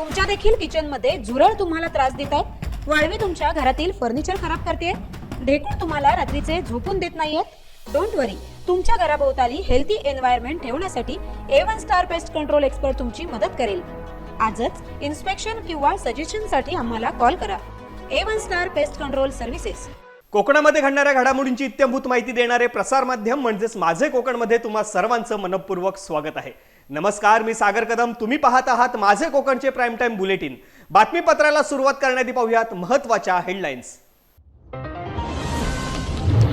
तुमच्या देखील किचनमध्ये झुरळ तुम्हाला त्रास देत आहेत. वाळवी तुमच्या घरातील फर्निचर खराब करते ढेकूळ तुम्हाला रात्रीचे झोपून देत नाहीयेत. डोंट वरी तुमच्या घराभोवताली हेल्थी एन्व्हायरमेंट ठेवण्यासाठी A one star pest control expert तुमची मदत करेल. आजच इन्स्पेक्शन किंवा सजेशनसाठी आम्हाला कॉल करा. A one star pest control services कोकणामध्ये घडणाऱ्या घडामोडींची इत्यंभूत माहिती देणारे प्रसार माध्यम म्हणजेच माझे कोकणमध्ये तुम्हा सर्वांचं मनपूर्वक स्वागत आहे. नमस्कार मी सागर कदम. तुम्ही पाहत आहात माझे कोकणचे प्राईम टाईम बुलेटिन बातमीपत्राला सुरुवात करण्याआधी पाहूयात महत्त्वाच्या हेडलाईन्स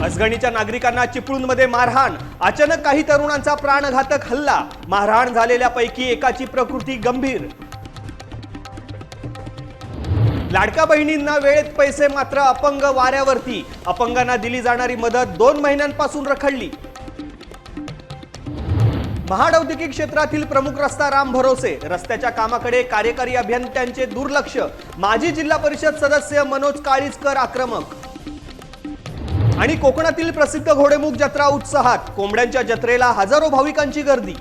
अजगणीच्या नागरिकांना चिपळूणमध्ये मारहाण. अचानक काही तरुणांचा प्राणघातक हल्ला. मारहाण झालेल्यापैकी एकाची प्रकृती गंभीर. लाडक्या बहिणींना वेळेत पैसे मात्र अपंग वाऱ्यावरती. अपंगांना दिली जाणारी मदत दोन महिन्यांपासून रखडली. महाड औद्योगिक क्षेत्रातील प्रमुख रस्ता राम भरोसे. रस्त्याच्या कामाकडे कार्यकारी अभियंत्यांचे दुर्लक्ष. माजी जिल्हा परिषद सदस्य मनोज काळीजकर आक्रमक. आणि कोकणातील प्रसिद्ध घोडेमुख जत्रा उत्साहात. कोंबड्यांच्या जत्रेला हजारो भाविकांची गर्दी.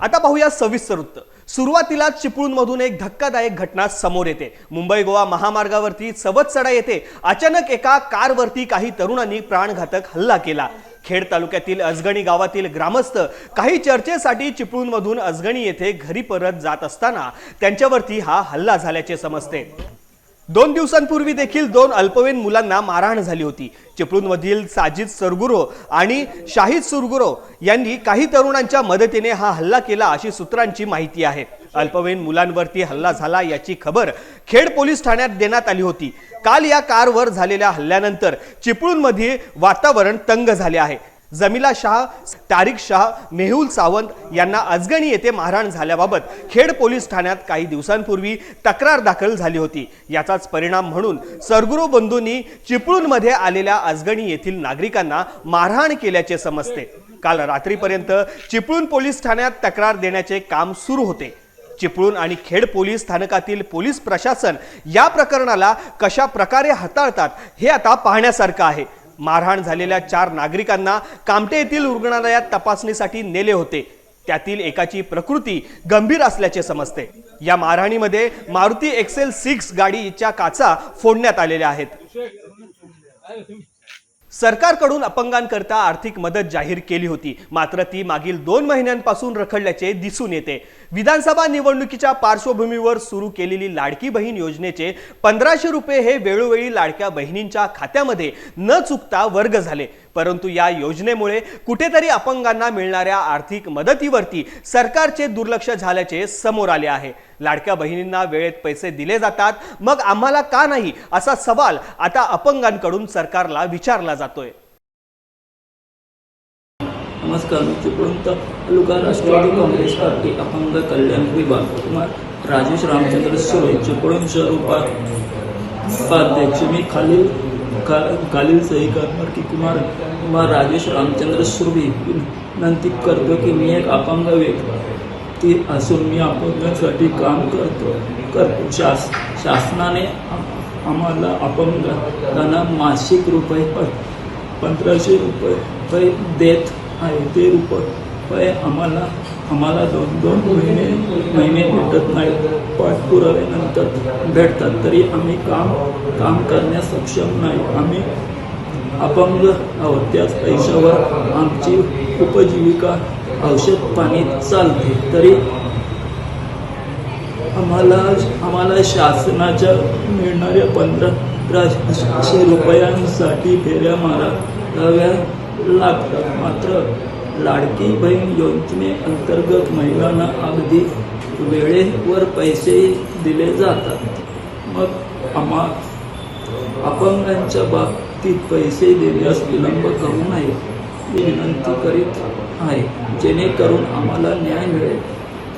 आता पाहूया सविस्तर वृत्त. सुरुवातीला चिपळूणमधून एक धक्कादायक घटना समोर येते. मुंबई गोवा महामार्गावरती सवतसडा येथे अचानक एका कारवरती काही तरुणांनी प्राणघातक हल्ला केला. खेड तालुक्यातील अजगणी गावातील ग्रामस्थ काही चर्चेसाठी चिपळूणमधून अजगणी येथे घरी परत जात असताना त्यांच्यावरती हा हल्ला झाल्याचे समजते. दोन दिवसांपूर्वी देखील दोन अल्पवयीन मुलांना मारहाण झाली होती. चिपळूणमधील साजिद सरगुरो आणि शाहिद सुरगुरो यांनी काही तरुणांच्या मदतीने हा हल्ला केला अशी सूत्रांची माहिती आहे. अल्पवयीन मुलांवरती हल्ला झाला याची खबर खेड पोलीस ठाण्यात देण्यात आली होती. काल या कारवर झालेल्या हल्ल्यानंतर चिपळूणमध्ये वातावरण तंग झाले आहे. जमिला शाह तारिक शाह मेहुल सावंत यांना अजगणी येथे मारहाण झाल्याबाबत खेड पोलीस ठाण्यात काही दिवसांपूर्वी तक्रार दाखल झाली होती. याचाच परिणाम म्हणून सरगुरू बंधूंनी चिपळूणमध्ये आलेल्या अजगणी येथील नागरिकांना मारहाण केल्याचे समजते. काल रात्रीपर्यंत चिपळूण पोलीस ठाण्यात तक्रार देण्याचे काम सुरू होते. चिपळूण आणि खेड पोलीस स्थानकातील पोलीस प्रशासन या प्रकरणाला कशा प्रकारे हाताळतात हे आता पाहण्यासारखं आहे. मारहाण झालेल्या चार नागरिकांना कामटे येथील रुग्णालयात तपासणीसाठी नेले होते. त्यातील एकाची प्रकृती गंभीर असल्याचे समजते. या मारहाणीमध्ये मारुती एक्सेल सिक्स गाडीच्या काचा फोडण्यात आलेल्या आहेत. सरकारकडून अपंगांकरता आर्थिक मदत जाहीर केली होती. मात्र ती मागील दोन महिन्यांपासून रखडल्याचे दिसून येते. विधानसभा निवडणुकीच्या पार्श्वभूमीवर सुरू केलेली लाडकी बहीण योजनेचे पंधराशे रुपये हे वेळोवेळी लाडक्या बहिणींच्या खात्यामध्ये न चुकता वर्ग झाले. परंतु या योजनेमुळे कुठेतरी अपंगांना मिळणाऱ्या आर्थिक मदतीवरती सरकारचे दुर्लक्ष झाल्याचे समोर आले आहे. लाडक्या बहिणींना वेळेत पैसे दिले जातात मग आम्हाला का नाही असा सवाल आता अपंगांकडून सरकारला विचारला जातोय. नमस्कार मी चिपळूण तालुका राष्ट्रवादी काँग्रेस पार्टी अपंग कल्याण विभाग कुमार राजेश रामचंद्र सुरे चिपळूण शहर उपाध्यक्ष मी खालील खा खालील सही करणार की कुमार कुमार राजेश रामचंद्र सुरभी विनंती करतो की मी एक अपंग व्यक्ती. असून मी अपंगांसाठी काम करतो. करतो शास शासनाने आम्हाला अपंगांना मासिक रुपये प पंधराशे रुपये रुपये देत आहे. ते रुपये आम्हाला आम्हाला दोन दोन महिने महिने भेटत नाहीत. पाठपुराव्यानंतर भेटतात. तरी आम्ही काम काम करण्यास सक्षम नाही. आम्ही अपंग आहोत. त्याच पैशावर आमची उपजीविका औषध पाणी चालते. तरी आम्हाला आम्हाला शासनाच्या मिळणाऱ्या पंधराशे रुपयांसाठी फेऱ्या माराव्या लागतात. मात्र लाडकी बहीण योजनेअंतर्गत महिलांना अगदी वेळेवर पैसे दिले जातात. मग आम्हा अपंगांच्या बाबतीत पैसे देण्यास विलंब करू नये ही विनंती करीत आहे. जेणेकरून आम्हाला न्याय मिळेल.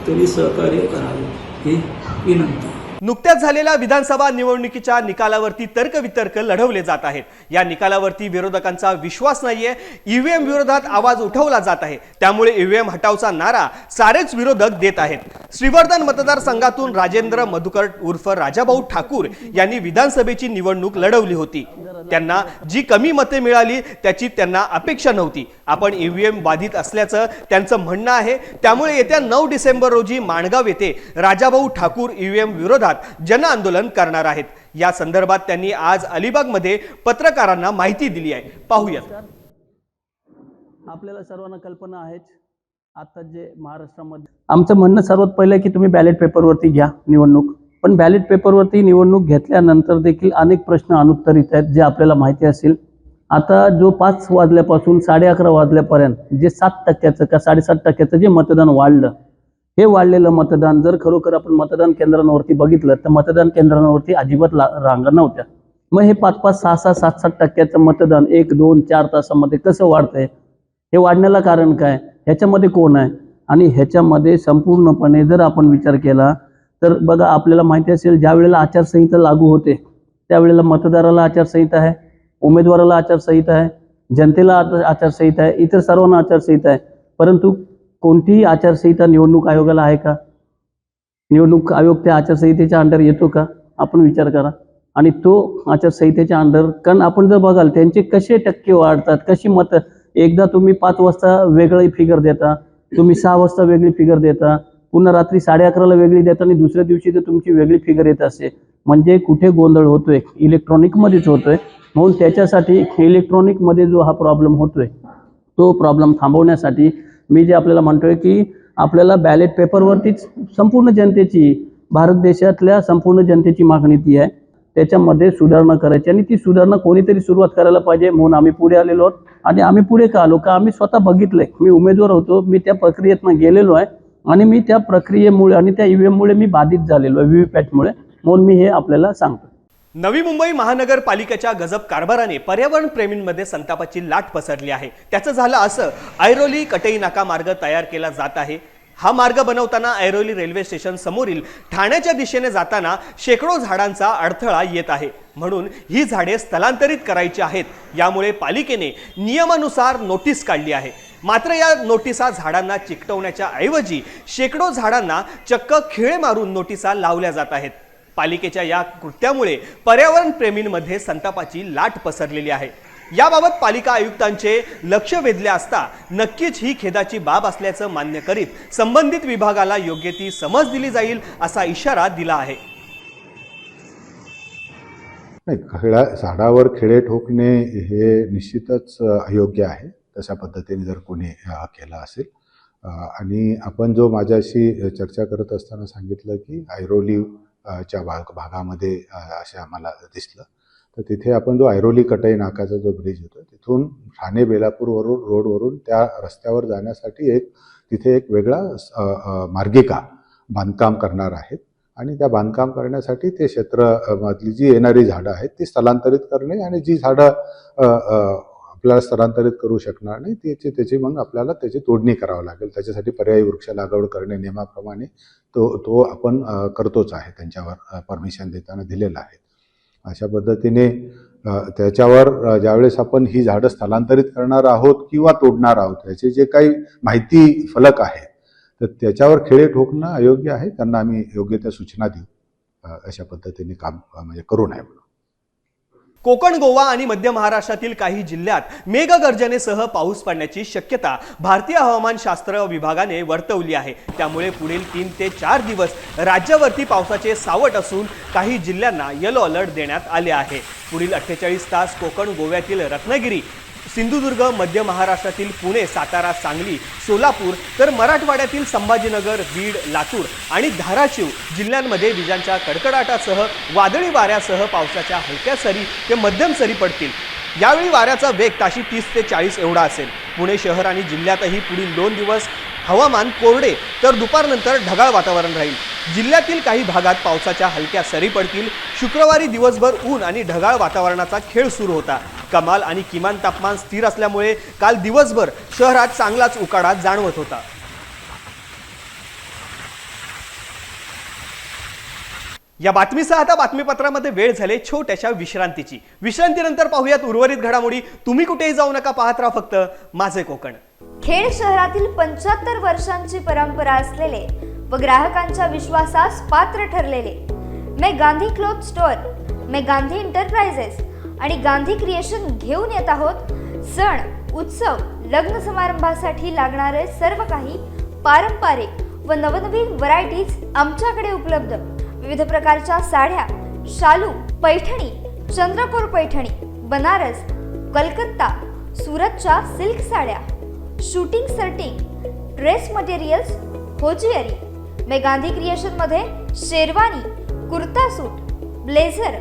तरी सहकार्य करावे. ही विनंती. नुकत्याच झालेल्या विधानसभा निवडणुकीच्या निकालावरती तर्कवितर्क लढवले जात आहेत. या निकालावरती विरोधकांचा विश्वास नाहीये. ईव्हीएम विरोधात आवाज उठवला जात आहे. त्यामुळे ईव्हीएम हटावचा नारा सारेच विरोधक देत आहेत. श्रीवर्धन मतदारसंघातून राजेंद्र मधुकर उर्फ राजाभाऊ ठाकूर यांनी विधानसभेची निवडणूक लढवली होती. त्यांना जी कमी मते मिळाली त्याची त्यांना अपेक्षा नव्हती. आपण ईव्हीएम बाधित असल्याचं त्यांचं म्हणणं आहे. त्यामुळे येत्या नऊ डिसेंबर रोजी माणगाव येथे राजाभाऊ ठाकूर ईव्हीएम विरोधात जन आंदोलन करणार आहेत. या संदर्भात त्यांनी आज अलिबागमध्ये पत्रकारांना माहिती दिली आहे. पाहूयात. आपल्याला सर्वांना कल्पना आहेच. आता जे महाराष्ट्रामध्ये आमचं म्हणणं सर्वात पहिलं की तुम्ही बॅलेट पेपरवरती घ्या निवडणूक. पण बॅलेट पेपरवरती निवडणूक घेतल्यानंतर देखील अनेक प्रश्न अनुत्तरित आहेत जे आपल्याला माहिती असेल. आता जो पाच वाजल्यापासून साडे अकरा वाजल्यापर्यंत जे सात टक्क्याचं का साडेसात टक्क्याचं जे मतदान वाढलं हे वाढलेलं मतदान जर खरोखर आपण मतदान केंद्रांवरती बघितलं तर मतदान केंद्रांवरती अजिबात ला रांगा नव्हत्या. मग हे पाच पाच सहा सहा सात सात टक्क्याचं मतदान एक दोन चार तासामध्ये कसं वाढतंय? हे वाढण्याला कारण काय? ह्याच्यामध्ये कोण आहे? आणि ह्याच्यामध्ये संपूर्णपणे जर आपण विचार केला तर बघा आपल्याला माहिती असेल ज्या वेळेला आचारसंहिता लागू होते त्यावेळेला मतदाराला आचारसंहिता आहे उमेदवाराला आचारसंहिता आहे जनतेला आचार- आचारसंहिता आहे इतर सर्वांना आचारसंहिता आहे. परंतु कोणतीही आचारसंहिता निवडणूक आयोगाला आहे का? निवडणूक आयोग त्या आचारसंहितेच्या अंडर येतो का? आपण विचार करा. आणि तो आचारसंहितेच्या अंडर कारण आपण जर बघाल त्यांचे कसे टक्के वाढतात कशी मतं एकदा तुम्ही पाच वाजता वेगळी फिगर देता तुम्ही सहा वाजता वेगळी फिगर देता पुन्हा रात्री साडे अकराला वेगळी देता आणि दुसऱ्या दिवशी तर तुमची वेगळी फिगर येत असते म्हणजे कुठे गोंधळ होतोय? इलेक्ट्रॉनिकमध्येच होतोय. म्हणून त्याच्यासाठी इलेक्ट्रॉनिकमध्ये जो हा प्रॉब्लेम होतोय तो प्रॉब्लेम थांबवण्यासाठी मी जे आपल्याला म्हणतोय की आपल्याला बॅलेट पेपरवरतीच संपूर्ण जनतेची भारत देशातल्या संपूर्ण जनतेची मागणी ती आहे. त्याच्यामध्ये सुधारणा करायची आणि ती सुधारणा कोणीतरी सुरुवात करायला पाहिजे म्हणून आम्ही पुढे आलेलो आहोत. आणि आम्ही पुढे का आलो? का आम्ही स्वतः बघितलं आहे मी उमेदवार होतो मी त्या प्रक्रियेतनं गेलेलो आहे. आणि मी त्या प्रक्रियेमुळे आणि त्या ईव्हीएममुळे मी बाधित झालेलो आहे पॅटमुळे. म्हणून मी हे आपल्याला सांगतो नवी मुंबई महानगरपालिकेच्या गजब कारभाराने पर्यावरण प्रेमींमध्ये संतापाची लाट पसरली आहे. त्याचं झालं असं ऐरोली कटई नाका मार्ग तयार केला जात आहे. हा मार्ग बनवताना ऐरोली रेल्वे स्टेशन समोरील ठाण्याच्या दिशेने जाताना शेकडो झाडांचा अडथळा येत आहे. म्हणून ही झाडे स्थलांतरित करायची आहेत. यामुळे पालिकेने नियमानुसार नोटीस काढली आहे. मात्र या नोटिसा झाडांना चिकटवण्याच्या ऐवजी शेकडो झाडांना चक्क खिळे मारून नोटिसा लावल्या जात आहेत. पालिकेच्या या कृत्यामुळे पर्यावरण प्रेमींमध्ये संतापाची लाट पसरलेली आहे. याबाबत पालिका आयुक्तांचे लक्ष वेधले असता नक्कीच ही खेदाची बाब असल्याचं मान्य करीत संबंधित विभागाला योग्य ती समज दिली जाईल असा इशारा दिला आहे. नाही खेळा झाडावर खिळे ठोकणे हे निश्चितच अयोग्य आहे. तशा पद्धतीने जर कोणी केला असेल. आणि आपण जो माझ्याशी चर्चा करत असताना सांगितलं की ऐरोली च्या भाग भागामध्ये असे आम्हाला दिसलं. तर तिथे आपण जो ऐरोली कटई नाकाचा जो ब्रिज होतो तिथून ठाणे बेलापूरवरून रोडवरून त्या रस्त्यावर जाण्यासाठी एक तिथे एक वेगळा मार्गिका बांधकाम करणार आहेत. आणि त्या बांधकाम करण्यासाठी ते क्षेत्र मधली जी येणारी झाडं आहेत ती स्थलांतरित करणे आणि जी झाडं आपल्याला स्थलांतरित करू शकणार नाही. त्याची त्याची मग आपल्याला त्याची तोडणी करावं लागेल. त्याच्यासाठी पर्यायी वृक्ष लागवड करणे नियमाप्रमाणे तो तो आपण करतोच आहे. त्यांच्यावर परमिशन देताना दिलेलं आहे. अशा पद्धतीने त्याच्यावर ज्यावेळेस आपण ही झाडं स्थलांतरित करणार आहोत किंवा तोडणार आहोत याचे जे काही माहिती फलक आहे तर त्याच्यावर खेळे ठोकणं अयोग्य आहे. त्यांना आम्ही योग्य त्या सूचना देऊ. अशा पद्धतीने काम म्हणजे करू नये म्हणून. कोकण गोवा आणि मध्य महाराष्ट्रातील काही जिल्ह्यात मेघगर्जनेसह पाऊस पडण्याची शक्यता भारतीय हवामान शास्त्र विभागाने वर्तवली आहे. त्यामुळे पुढील तीन ते चार दिवस राज्यावरती पावसाचे सावट असून काही जिल्ह्यांना येलो अलर्ट देण्यात आले आहे. पुढील अठ्ठेचाळीस तास कोकण गोव्यातील रत्नागिरी सिंधुदुर्ग मध्य महाराष्ट्रातील पुणे सातारा सांगली सोलापूर तर मराठवाड्यातील संभाजीनगर बीड लातूर आणि धाराशिव जिल्ह्यांमध्ये विजांच्या कडकडाटासह वादळी वाऱ्यासह पावसाच्या हलक्या सरी ते मध्यम सरी पडतील. यावेळी वाऱ्याचा वेग ताशी तीस ते चाळीस एवढा असेल. पुणे शहर आणि जिल्ह्यातही पुढील दोन दिवस हवामान कोरडे तर दुपारनंतर ढगाळ वातावरण राहील. जिल्ह्यातील काही भागात पावसाच्या हलक्या सरी पडतील. शुक्रवारी दिवसभर ऊन आणि ढगाळ वातावरणाचा खेळ सुरू होता. कमाल आणि किमान तापमान स्थिर असल्यामुळे काल दिवसभर शहरात चांगलाच उकाडा जाणवत होता. या बातमीसह आता बातमीपत्रामध्ये वेळ झाले छोट्याशा विश्रांतीची. विश्रांतीनंतर पाहूयात उर्वरित घडामोडी. तुम्ही कुठेही जाऊ नका पाहत राहा फक्त माझे कोकण. खेड शहरातील पंच्याहत्तर वर्षांची परंपरा असलेले व ग्राहकांच्या विश्वासास पात्र ठरलेले. मे गांधी क्लोथ स्टोअर मे गांधी एंटरप्राइजेस आणि गांधी क्रिएशन घेऊन येत आहोत. सण उत्सव लग्न समारंभासाठी लागणारे सर्व काही पारंपरिक व नवनवीन व्हरायटीज आमच्याकडे उपलब्ध. विविध प्रकारच्या साड्या शालू पैठणी चंद्रकोर पैठणी बनारस कलकत्ता सुरतच्या सिल्क साड्या shooting shirting dress materials hosiery मे Gandhi क्रिएशनमध्ये sherwani kurta suit blazer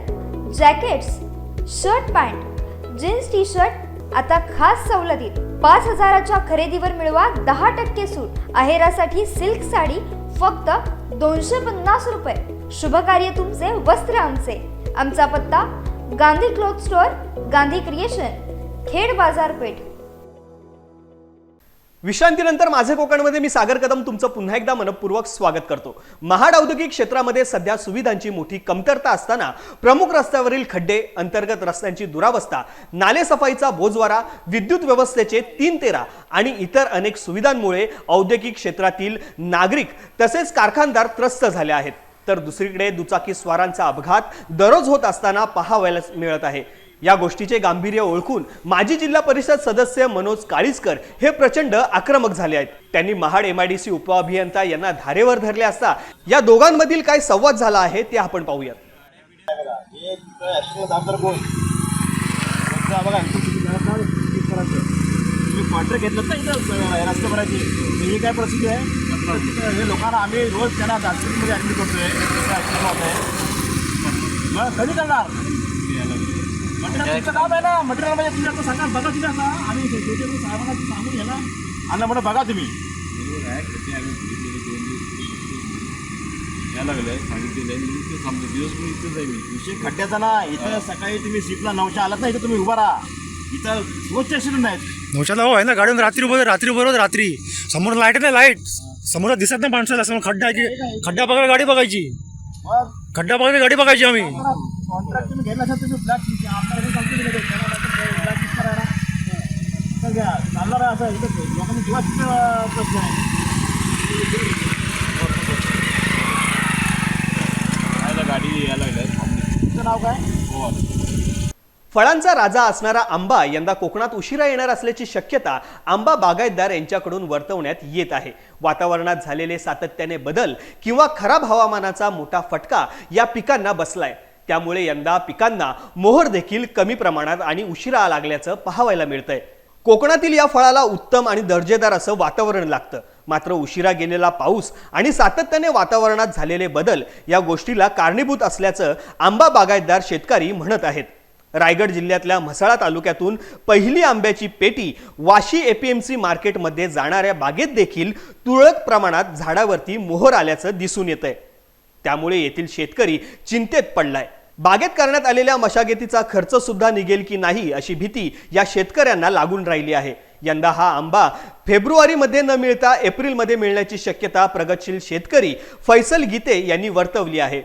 jackets shirt pant jeans T shirt आता खास सवलतीत पाच हजाराच्या खरेदीवर मिळवा दहा टक्के सूट. आहेरासाठी सिल्क साडी फक्त दोनशे पन्नास रुपये. शुभ कार्य तुमचे वस्त्र आमचे. आमचा पत्ता Gandhi cloth store Gandhi creation Khed बाजारपेठ. विश्रांतीनंतर माझे कोकणमध्ये मी सागर कदम तुमचं पुन्हा एकदा मनपूर्वक स्वागत करतो. महाड औद्योगिक क्षेत्रामध्ये सध्या सुविधांची मोठी कमतरता असताना प्रमुख रस्त्यावरील खड्डे अंतर्गत रस्त्यांची दुरावस्था नालेसफाईचा बोजवारा विद्युत व्यवस्थेचे तीन तेरा आणि इतर अनेक सुविधांमुळे औद्योगिक क्षेत्रातील नागरिक तसेच कारखानदार त्रस्त झाले आहेत. तर दुसरीकडे दुचाकी स्वारांचा अपघात दररोज होत असताना पाहावयाला मिळत आहे. या गोष्टीचे गांभीर्य ओळखून माजी जिल्हा परिषद सदस्य मनोज काळीसकर हे प्रचंड आक्रमक झाले आहेत. त्यांनी महाड एमआयडीसी उपअभियंता यांना धारेवर धरले असता या दोघांमधील काय संवाद झाला आहे ते आपण पाहूयात. हे तुम्ही कॉन्ट्रॅक्ट घेतलं ना इथं रस्ते तर ही काय परिस्थिती आहे हे लोकांना आम्ही रोज त्यांना दार्जिलिंगमध्ये ॲडमिट करतोय. आहे. कधी करणार? तुमचं काम आहे ना मटेरियल म्हणजे तुम्ही आता सांगा बघा तुम्ही आता. आम्ही शेवटी साहेबांना सांगून घ्या ना. आणि म्हणून बघा तुम्ही. या लागलंय सांगितलेलं आहे मी इथे थांबतो दिवसभर इथेच आहे मी. विषय खड्ड्याचा ना इथं सकाळी तुम्ही शिपला नऊशा आलात ना इथं तुम्ही उभा राहा. इथं रोजचे ॲक्सिडेंट आहेत हो आहे ना गाडीवर रात्री बरोबर रात्री बरोबर रात्री. समोर लाइट आहे ना लाइट समोर दिसत नाही माणसाला समोर खड्डा आहे की खड्डा बघायला गाडी बघायची. मग? खड्डा बघायला गाडी बघायची आम्ही. कॉन्ट्रॅक्ट घेतला असेल तुम्ही फ्लॅट आमदार सांगतो तुम्ही फ्लॅट किती करायला. तर घ्या चालणार आहे असं इथं लोकांनी जीवाची प्रश्न आहे. गाडी यायला लागल्या थांबली तुमचं नाव काय? हो. फळांचा राजा असणारा आंबा यंदा कोकणात उशिरा येणार असल्याची शक्यता आंबा बागायतदार यांच्याकडून वर्तवण्यात येत आहे. वातावरणात झालेले सातत्याने बदल किंवा खराब हवामानाचा मोठा फटका या पिकांना बसलाय. त्यामुळे यंदा पिकांना मोहर देखील कमी प्रमाणात आणि उशिरा लागल्याचं पाहायला मिळतंय. कोकणातील या फळाला उत्तम आणि दर्जेदार असं वातावरण लागतं. मात्र उशिरा गेलेला पाऊस आणि सातत्याने वातावरणात झालेले बदल या गोष्टीला कारणीभूत असल्याचं आंबा बागायतदार शेतकरी म्हणत आहेत. रायगड जिल्ह्यातल्या म्हसाळा तालुक्यातून पहिली आंब्याची पेटी वाशी एपीएमसी मार्केटमध्ये जाणाऱ्या बागेत देखील तुरळक प्रमाणात झाडावरती मोहर आल्याचं दिसून येतंय. त्यामुळे येथील शेतकरी चिंतेत पडलाय. बागेत करण्यात आलेल्या मशागतीचा खर्च सुद्धा निघेल की नाही अशी भीती या शेतकऱ्यांना लागून राहिली आहे. यंदा हा आंबा फेब्रुवारीमध्ये न मिळता एप्रिलमध्ये मिळण्याची शक्यता प्रगतशील शेतकरी फैसल गीते यांनी वर्तवली आहे.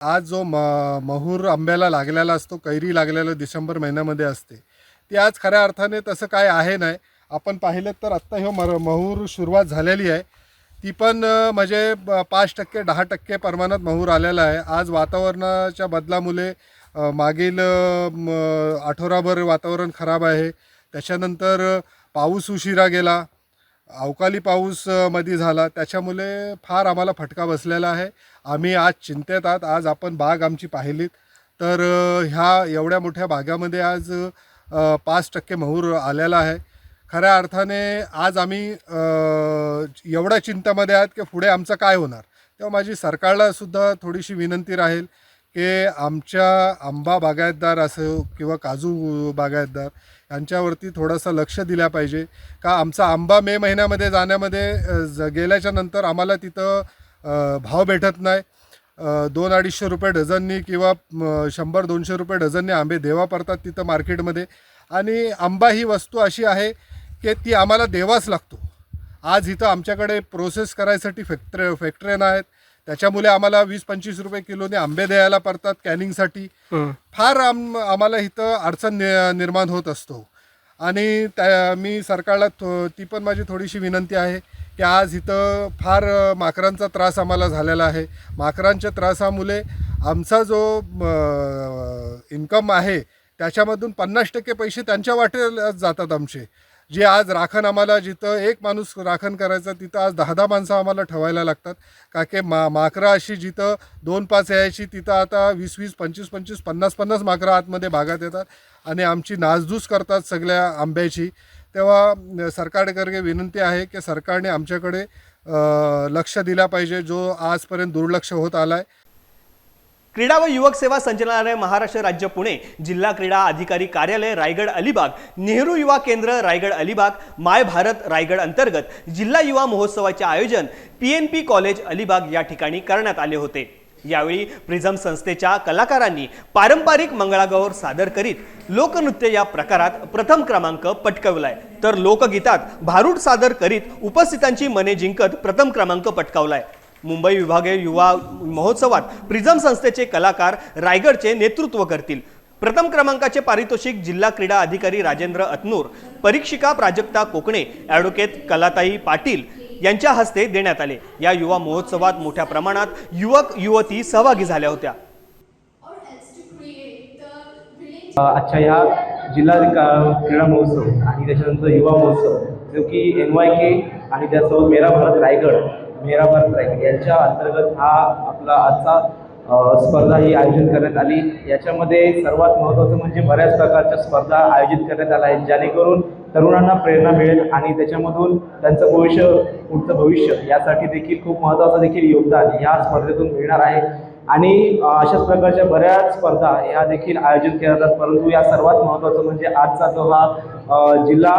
आज जो म महूर आंब्याला लागलेला असतो कैरी लागलेला डिसेंबर महिन्यामध्ये असते ती आज खऱ्या अर्थाने तसं काय आहे नाही आपण पाहिलं तर आत्ता ह्यो मर महूर सुरुवात झालेली आहे. ती पण म्हणजे पाच टक्के दहा टक्के प्रमाणात महूर आलेला आहे. आज वातावरणाच्या बदलामुळे मागील म, आठवडाभर वातावरण खराब आहे. त्याच्यानंतर पाऊस उशिरा गेला. अवकाळी पाऊसमध्ये झाला. त्याच्यामुळे फार आम्हाला फटका बसलेला आहे. आम्ही आज चिंतेत आहात. आज आपण बाग आमची पाहिलीत. तर ह्या एवढ्या मोठ्या बागामध्ये आज पाच टक्के महूर आलेला आहे. खऱ्या अर्थाने आज आम्ही एवढ्या चिंतामध्ये आहात की पुढे आमचं काय होणार. तेव्हा माझी सरकारला सुद्धा थोडीशी विनंती राहील की आमच्या आंबा बागायतदार असो किंवा काजू बागायतदार यांच्यावरती थोडंसं लक्ष दिल्या पाहिजे. का आमचा आंबा मे महिन्यामध्ये जाण्यामध्ये ज- गेल्याच्यानंतर आम्हाला तिथं भाव भेटत नाही. दोन अडीचशे रुपये डझननी किंवा शंभर दोनशे रुपये डझननी आंबे देवा पडतात तिथं मार्केटमध्ये. आणि आंबा ही वस्तू अशी आहे की ती आम्हाला देवाच लागतो. आज इथं आमच्याकडे प्रोसेस करायसाठी फॅक्टरी फॅक्टरी नाहीत त्याच्यामुळे आम्हाला वीस पंचवीस रुपये किलोने आंबे द्यायला पडतात कॅनिंगसाठी फार आम आम्हाला इथं अडचण नि- निर्माण होत असतो. आणि त्या मी सरकारला थो ती पण माझी थोडीशी विनंती आहे की आज इथं फार माकरांचा त्रास आम्हाला झालेला आहे. माकरांच्या त्रासामुळे आमचा जो इन्कम आहे त्याच्यामधून पन्नास टक्के पैसे त्यांच्या वाटेला जातात आमचे. जे आज राखण आम्हाला जिथं एक माणूस राखण करायचं तिथं आज दहा दहा माणसं आम्हाला ठेवायला लागतात. का की मा माकरं अशी जिथं दोन पाच यायची तिथं आता वीस वीस पंचवीस पंचवीस पन्नास पन्नास माकरं आतमध्ये भागात येतात आणि आमची नासधूस करतात सगळ्या आंब्याची. तेव्हा सरकारकडे विनंती आहे की सरकारने आमच्याकडे लक्ष दिला पाहिजे जो आजपर्यंत दुर्लक्ष होत आला आहे क्रीडा व युवक सेवा संचालनालय महाराष्ट्र राज्य पुणे जिल्हा क्रीडा अधिकारी कार्यालय रायगड अलिबाग नेहरू युवा केंद्र रायगड अलिबाग माय भारत रायगड अंतर्गत जिल्हा युवा महोत्सवाचे आयोजन P N P college Alibag या ठिकाणी करण्यात आले होते. यावेळी प्रिझम संस्थेच्या कलाकारांनी पारंपरिक मंगळागौर सादर करीत लोकनृत्य या प्रकारात प्रथम क्रमांक पटकावलाय. तर लोकगीतात भारूड सादर करीत उपस्थितांची मने जिंकत प्रथम क्रमांक पटकावलाय. मुंबई विभागीय युवा महोत्सवात प्रिझम संस्थेचे कलाकार रायगडचे नेतृत्व करतील. प्रथम क्रमांकाचे पारितोषिक जिल्हा क्रीडा अधिकारी राजेंद्र अतनूर परीक्षिका प्राजक्ता कोकणे ॲडव्होकेट कलाताई पाटील यांच्या हस्ते देण्यात आले. या युवा महोत्सवात मोठ्या प्रमाणात युवक युवती सहभागी झाल्या होत्या. आजच्या ह्या जिल्हा क्रीडा महोत्सव आणि त्याच्यानंतर युवा महोत्सव जो की एन वाय के आणि त्यासोबत मेरा भारत रायगड मेरा भारत यांच्या अंतर्गत हा आपला आजचा स्पर्धा ही आयोजित करण्यात आली. याच्यामध्ये सर्वात महत्त्वाचं म्हणजे बऱ्याच प्रकारच्या स्पर्धा आयोजित करण्यात आल्या आहेत जेणेकरून तरुणांना प्रेरणा मिळेल आणि त्याच्यामधून त्यांचं भविष्य पुढचं भविष्य यासाठी देखील खूप महत्त्वाचं देखील योगदान या स्पर्धेतून मिळणार आहे. आणि अशाच प्रकारच्या बऱ्याच स्पर्धा ह्या देखील आयोजित केल्या जातात. परंतु या सर्वात महत्त्वाचं म्हणजे आजचा जो हा जिल्हा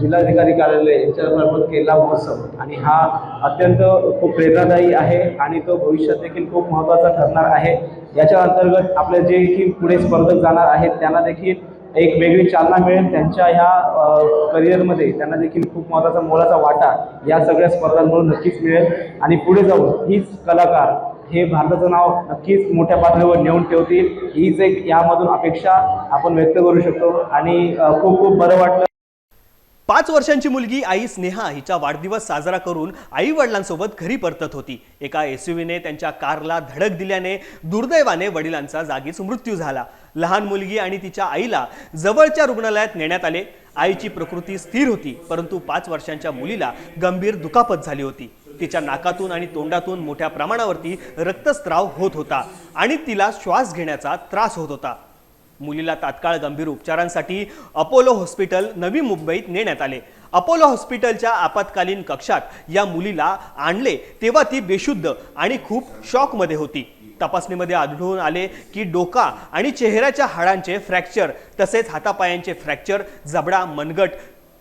जिल्हाधिकारी कार्यालय यांच्यामार्फत केला महोत्सव. आणि हा अत्यंत खूप प्रेरणादायी आहे आणि तो भविष्यात देखील खूप महत्त्वाचा ठरणार आहे. याच्या अंतर्गत आपले जे की पुढे स्पर्धक जाणार आहेत त्यांना देखील एक वेगळी चालना मिळेल. त्यांच्या ह्या करिअरमध्ये त्यांना देखील खूप महत्त्वाचा मोलाचा वाटा या सगळ्या स्पर्धांमुळे नक्कीच मिळेल. आणि पुढे जाऊन हीच कलाकार हे भारताचं नाव नक्कीच मोठ्या पातळीवर नेऊन ठेवतील. हीच एक यामधून अपेक्षा आपण व्यक्त करू शकतो आणि खूप खूप बरं वाटलं. पाच वर्षांची मुलगी आई स्नेहा हिचा वाढदिवस साजरा करून आई वडिलांसोबत घरी परतत होती. एका एसयूव्हीने त्यांच्या कारला धडक दिल्याने दुर्दैवाने वडिलांचा जागीच मृत्यू झाला. लहान मुलगी आणि तिच्या आईला जवळच्या रुग्णालयात नेण्यात आले. आईची प्रकृती स्थिर होती परंतु पाच वर्षांच्या मुलीला गंभीर दुखापत झाली होती. तिच्या नाकातून आणि तोंडातून मोठ्या प्रमाणावरती रक्तस्त्राव होत होता आणि तिला श्वास घेण्याचा त्रास होत होता. मुलीला तात्काळ गंभीर उपचारांसाठी अपोलो हॉस्पिटल नवी मुंबईत नेण्यात आले. अपोलो हॉस्पिटलच्या आपत्कालीन कक्षात या मुलीला आणले तेव्हा ती बेशुद्ध आणि खूप शॉकमध्ये होती. तपासणीमध्ये आढळून आले की डोका आणि चेहऱ्याच्या हाडांचे फ्रॅक्चर तसेच हातापायांचे फ्रॅक्चर जबडा मनगट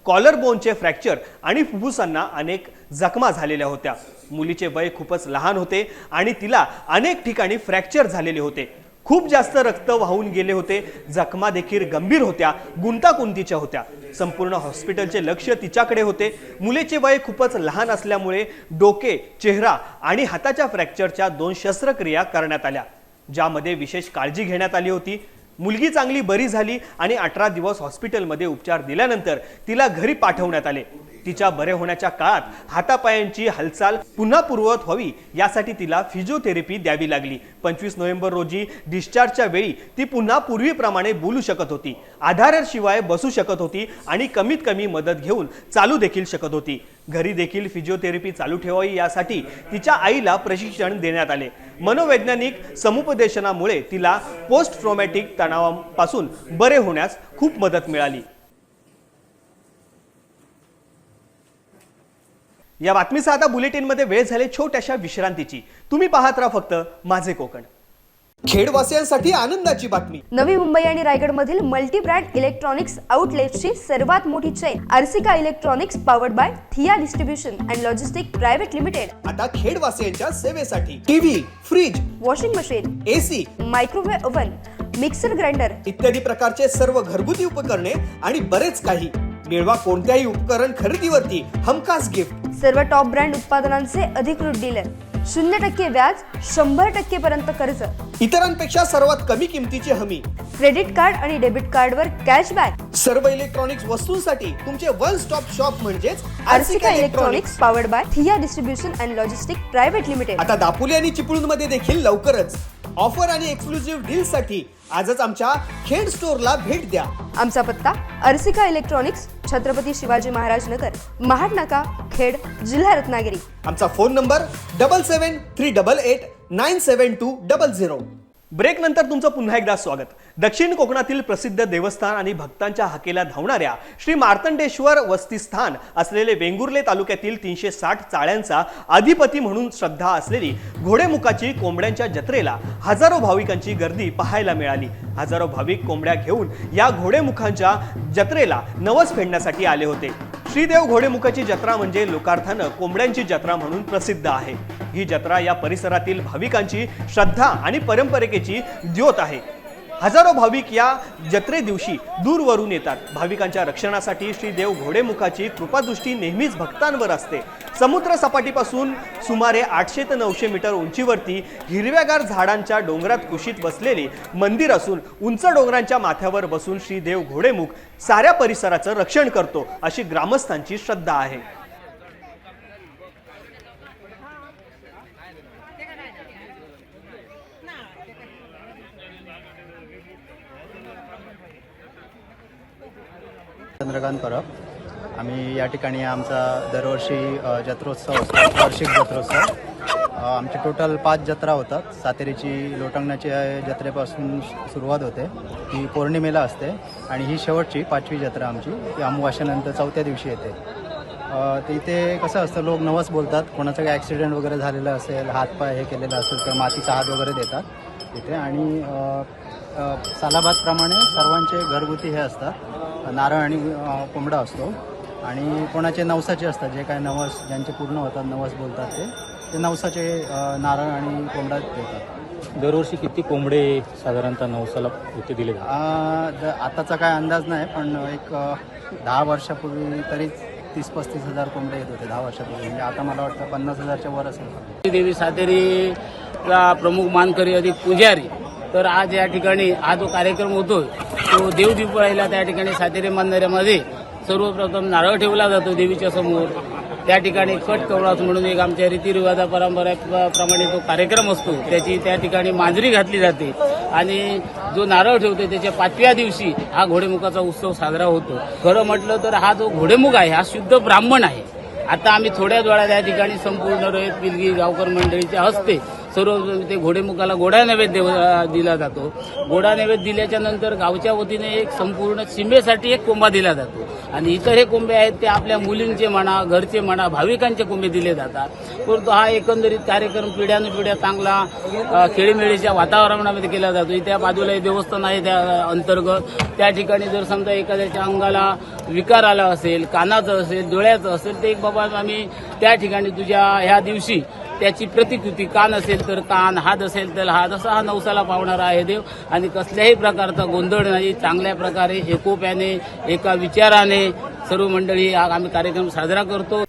कॉलर बोनचे फ्रॅक्चर आणि फुफ्फुसांना अनेक जखमा झालेल्या होत्या. मुलीचे वय खूपच लहान होते आणि तिला अनेक ठिकाणी फ्रॅक्चर झालेले होते. खूप जास्त रक्त वाहून गेले होते. जखमा देखील गंभीर होत्या गुंतागुंतीच्या होत्या. संपूर्ण हॉस्पिटलचे लक्ष तिच्याकडे होते. मुलीचे वय खूपच लहान असल्यामुळे डोके चेहरा आणि हाताच्या फ्रॅक्चरच्या दोन शस्त्रक्रिया करण्यात आल्या ज्यामध्ये विशेष काळजी घेण्यात आली होती. मुलगी चांगली बरी झाली आणि अठरा दिवस हॉस्पिटलमध्ये उपचार दिल्यानंतर तिला घरी पाठवण्यात आले. तिच्या बरे होण्याच्या काळात हातापायांची हालचाल पुन्हा पूर्ववत व्हावी यासाठी तिला फिजिओथेरपी द्यावी लागली. पंचवीस नोव्हेंबर रोजी डिस्चार्जच्या वेळी ती पुन्हा पूर्वीप्रमाणे बोलू शकत होती. आधाराशिवाय बसू शकत होती आणि कमीत कमी मदत घेऊन चालू देखील शकत होती. घरी देखील फिजिओथेरपी चालू ठेवावी यासाठी तिच्या आईला प्रशिक्षण देण्यात आले. मनोवैज्ञानिक समुपदेशनामुळे तिला पोस्ट ट्रॉमॅटिक तणावापासून बरे होण्यास खूप मदत मिळाली. या बातमीचा आता बुलेटिनमध्ये वेळ झाले छोट्याशा विश्रांतीची. तुम्ही पाहत राहा फक्त माझे कोकण. खेडवासियांसाठी आनंदाची बातमी. नवी मुंबई आणि रायगडमधील मल्टी ब्रँड इलेक्ट्रॉनिक्स आउटलेटची सर्वात मोठी chain Arsika electronics powered by Thea distribution and logistic private limited. आता खेडवासियांच्या सेवेसाठी TV fridge washing machine AC microwave oven mixer grinder इत्यादी प्रकारचे सर्व घरगुती उपकरणे आणि बरेच काही. मिळवा कोणत्याही उपकरण खरेदीवरती हमखास गिफ्ट सर्व टॉप ब्रँड उत्पादनांचे अधिकृत डीलर शून्य टक्के व्याज शंभर टक्के पर्यंत कर्ज. इतरांपेक्षा सर्वात कमी किमतीची हमी. क्रेडिट कार्ड आणि डेबिट कार्डवर कॅशबॅक. सर्व इलेक्ट्रॉनिक्स वस्तूंसाठी तुमचे वन स्टॉप शॉप म्हणजेच Arsika electronics powered by Thea distribution and logistic private limited. आता दापोली आणि चिपळूणमध्ये देखील लवकरच. ऑफर आणि एक्सक्लुझिव्ह डीलसाठी आजच आमच्या खेड स्टोअरला भेट द्या. आमचा पत्ता अर्सिका इलेक्ट्रॉनिक्स छत्रपती शिवाजी महाराज नगर महाड नाका खेड जिल्हा रत्नागिरी. आमचा phone number double seven three double eight nine seven two double zero. Break नंतर तुमचं पुन्हा एकदा स्वागत. दक्षिण कोकणातील प्रसिद्ध देवस्थान आणि भक्तांच्या हाकेला धावणाऱ्या श्री मार्तंडेश्वर वस्तीस्थान असलेले वेंगुर्ले तालुक्यातील तीनशे साठ चाळ्यांचा अधिपती म्हणून श्रद्धा असलेली घोडेमुखाची कोंबड्यांच्या जत्रेला हजारो भाविकांची गर्दी पाहायला मिळाली. हजारो भाविक कोंबड्या घेऊन या घोडेमुखांच्या जत्रेला नवस फेडण्यासाठी आले होते. श्रीदेव घोडेमुखाची जत्रा म्हणजे लोकार्थानं कोंबड्यांची जत्रा म्हणून प्रसिद्ध आहे. ही जत्रा या परिसरातील भाविकांची श्रद्धा आणि परंपरेची द्योत आहे. हजारो भाविक या जत्रे दिवशी दूरवरून येतात. भाविकांच्या रक्षणासाठी श्रीदेव घोडेमुखाची कृपादृष्टी नेहमीच भक्तांवर असते. समुद्र सपाटीपासून सुमारे आठशे ते नऊशे मीटर उंचीवरती हिरव्यागार झाडांच्या डोंगरात कुशीत बसलेले मंदिर असून उंच डोंगरांच्या माथ्यावर बसून श्रीदेव घोडेमुख साऱ्या परिसराचं रक्षण करतो अशी ग्रामस्थांची श्रद्धा आहे. चंद्रकांत परब आम्ही या ठिकाणी आमचा दरवर्षी जत्रोत्सव असतो वार्षिक जत्रोत्सव. आमची टोटल पाच जत्रा होतात. सातेरीची लोटंगणाच्या जत्रेपासून सुरुवात होते. ती पौर्णिमेला असते आणि ही शेवटची पाचवी जत्रा आमची. ती अमावास्यानंतर चौथ्या दिवशी येते. तिथे तर इथे कसं असतं लोक नवस बोलतात. कोणाचं काही ॲक्सिडेंट वगैरे झालेलं असेल हातपाय हे केलेलं असेल तर मातीचा हात वगैरे देतात इथे. आणि सालाबादप्रमाणे सर्वांचे घरगुती हे असतात. नारळ आणि कोंबडा असतो. आणि कोणाचे नवसाचे असतात जे काय नवस ज्यांचे पूर्ण होतात नवस बोलतात ते ते नवसाचे नारळ आणि कोंबडा देतात. दरवर्षी किती कोंबडे साधारणतः नवसाला इथे दिले जातात? आताचा काय अंदाज नाही पण एक दहा वर्षापूर्वी तरी तीस पस्तीस हजार कोंबडे येत होते दहा वर्षापूर्वी. म्हणजे आता मला वाटतं पन्नास हजारच्या वर असेल. देवी सातेरीला प्रमुख मानकरी अधिक पुजारी तर आज या ठिकाणी हा जो कार्यक्रम होतो तो देवदीपाळीला त्या ठिकाणी सातेरी मंदिरामध्ये सर्वप्रथम नारळ ठेवला जातो देवीच्या समोर. त्या ठिकाणी कट कवळास म्हणून एक आमच्या रीतिरिवाजा परंपरेप्रमाणे तो कार्यक्रम असतो. त्याची त्या ठिकाणी मांजरी घातली जाते आणि जो नारळ ठेवतो त्याच्या पाचव्या दिवशी हा घोडेमुखाचा उत्सव साजरा होतो. खरं म्हटलं तर हा जो घोडेमुख आहे हा शुद्ध ब्राह्मण आहे. आता आम्ही थोड्याच वेळा या ठिकाणी संपूर्ण रोहित पिलगी गावकर मंडळीच्या हस्ते सर्व ते घोडेमुखाला गोडा नैवेद्य देव- दिला जातो. गोडा नैवेद्य दिल्याच्या नंतर गावच्या वतीने एक संपूर्ण सीमेसाठी एक कोंबा दिला जातो. आणि इतर हे कोंबे आहेत ते आपल्या मुलींचे म्हणा घरचे म्हणा भाविकांचे कोंबे दिले जातात. परंतु हा एकंदरीत कार्यक्रम पिढ्यानुपिढ्या चांगला खेळीमेळीच्या वातावरणामध्ये केला जातो. इथे बाजूला एक देवस्थान आहे त्या अंतर्गत. त्या ठिकाणी जर समजा एखाद्याच्या अंगाला विकार आला असेल कानाचं असेल डोळ्याचं असेल ते एक बाबा आम्ही त्या ठिकाणी तुझ्या ह्या दिवशी त्याची प्रतिकृती कान असेल तर कान हात असेल तर हात असा हा नवसाला पावणारा आहे देव. आणि कसल्याही प्रकारचा गोंधळ नाही चांगल्या प्रकारे एकोप्याने एका विचाराने सर्व मंडळी हा आम्ही कार्यक्रम साजरा करतो.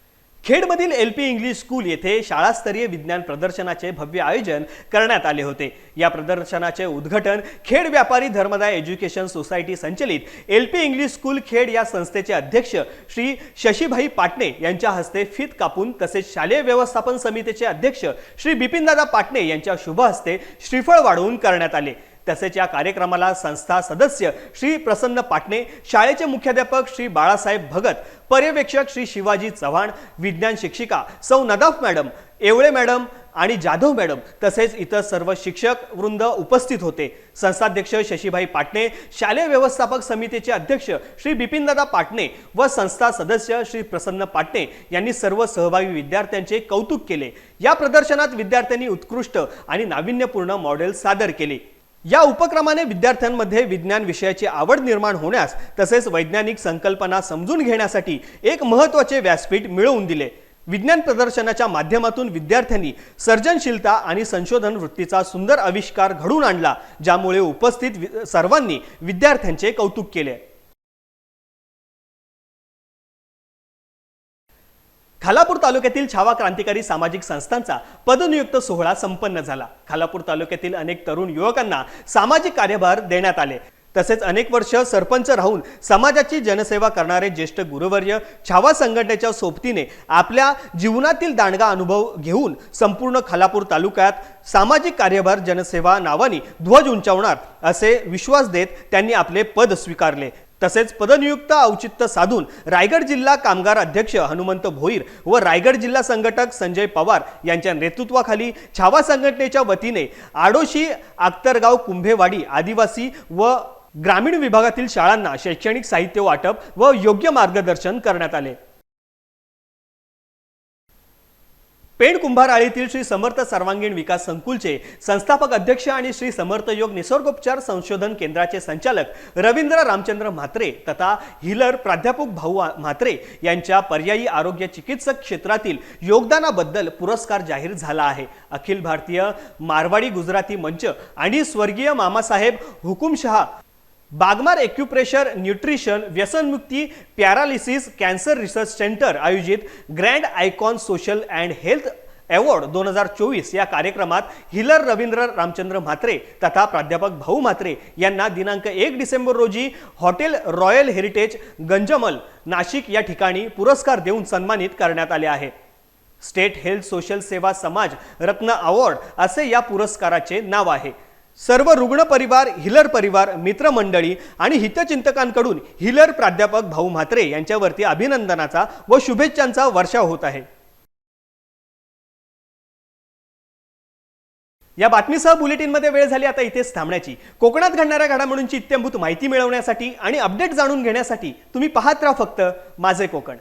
खेडमधील एल पी इंग्लिश स्कूल येथे शाळास्तरीय विज्ञान प्रदर्शनाचे भव्य आयोजन करण्यात आले होते. या प्रदर्शनाचे उद्घाटन खेड व्यापारी धर्मदाय एज्युकेशन सोसायटी संचलित L P English school Khed या संस्थेचे अध्यक्ष श्री शशीभाई पाटणे यांच्या हस्ते फित कापून तसेच शालेय व्यवस्थापन समितीचे अध्यक्ष श्री बिपिनदादा पाटणे यांच्या शुभ हस्ते श्रीफळ वाढवून करण्यात आले. तसेच या कार्यक्रमाला संस्था सदस्य श्री प्रसन्न पाटणे शाळेचे मुख्याध्यापक श्री बाळासाहेब भगत पर्यवेक्षक श्री शिवाजी चव्हाण विज्ञान शिक्षिका सौ नदाफ मॅडम एवळे मॅडम आणि जाधव मॅडम तसेच इतर सर्व शिक्षक वृंद उपस्थित होते. संस्थाध्यक्ष शशीभाई पाटणे शालेय व्यवस्थापक समितीचे अध्यक्ष श्री बिपिनदादा पाटणे व संस्था सदस्य श्री प्रसन्न पाटणे यांनी सर्व सहभागी विद्यार्थ्यांचे कौतुक केले. या प्रदर्शनात विद्यार्थ्यांनी उत्कृष्ट आणि नाविन्यपूर्ण मॉडेल सादर केले. या उपक्रमाने विद्यार्थ्यांमध्ये विज्ञान विषयाची आवड निर्माण होण्यास तसेच वैज्ञानिक संकल्पना समजून घेण्यासाठी एक महत्त्वाचे व्यासपीठ मिळवून दिले. विज्ञान प्रदर्शनाच्या माध्यमातून विद्यार्थ्यांनी सर्जनशीलता आणि संशोधन वृत्तीचा सुंदर आविष्कार घडून आणला ज्यामुळे उपस्थित वि- सर्वांनी विद्यार्थ्यांचे कौतुक केले. खालापूर तालुक्यातील छावा क्रांतिकारी सामाजिक संस्थांचा पदनियुक्त सोहळा संपन्न झाला. खालापूर तालुक्यातील अनेक तरुण युवकांना सामाजिक कार्यभार देण्यात आले. तसेच अनेक वर्ष सरपंच राहून समाजाची जनसेवा करणारे ज्येष्ठ गुरुवर्य छावा संघटनेच्या सोबतीने आपल्या जीवनातील दांडगा अनुभव घेऊन संपूर्ण खालापूर तालुक्यात सामाजिक कार्यभार जनसेवा नावाने ध्वज उंचावणार असे विश्वास देत त्यांनी आपले पद स्वीकारले. तसेच पदनियुक्त औचित्य साधून रायगड जिल्हा कामगार अध्यक्ष हनुमंत भोईर व रायगड जिल्हा संघटक संजय पवार यांच्या नेतृत्वाखाली छावा संघटनेच्या वतीने आडोशी आक्तरगाव कुंभेवाडी आदिवासी व ग्रामीण विभागातील शाळांना शैक्षणिक साहित्य वाटप व योग्य मार्गदर्शन करण्यात आले. पेण कुंभाराळीतील श्री समर्थ सर्वांगीण विकास संकुलचे संस्थापक अध्यक्ष आणि श्री समर्थ योग निसर्गोपचार संशोधन केंद्राचे संचालक रवींद्र रामचंद्र म्हात्रे तथा हिलर प्राध्यापक भाऊ म्हात्रे यांच्या पर्यायी आरोग्य चिकित्सक क्षेत्रातील योगदानाबद्दल पुरस्कार जाहीर झाला आहे. अखिल भारतीय मारवाडी गुजराती मंच आणि स्वर्गीय मामासाहेब हुकुमशहा बागमार एक्युप्रेशर न्यूट्रिशन व्यसनमुक्ती पॅरालिसिस कॅन्सर रिसर्च सेंटर आयोजित grand icon social and health award दोन हजार चोवीस या कार्यक्रमात हिलर रवींद्र रामचंद्र म्हात्रे तथा प्राध्यापक भाऊ म्हात्रे यांना दिनांक एक डिसेंबर रोजी hotel royal heritage Ganjmal Nashik या ठिकाणी पुरस्कार देऊन सन्मानित करण्यात आले आहे. स्टेट हेल्थ सोशल सेवा समाज रत्न अवॉर्ड असे या पुरस्काराचे नाव आहे. सर्व रुग्ण परिवार हिलर परिवार मित्रमंडळी आणि हितचिंतकांकडून हिलर प्राध्यापक भाऊ म्हात्रे यांच्यावरती अभिनंदनाचा व शुभेच्छांचा वर्षाव होत आहे. या बातमीसह बुलेटिनमध्ये वेळ झाली आता इथेच थांबण्याची. कोकणात घडणाऱ्या घडामोडींची इत्यंभूत माहिती मिळवण्यासाठी आणि अपडेट जाणून घेण्यासाठी तुम्ही पाहत राहा फक्त माझे कोकण.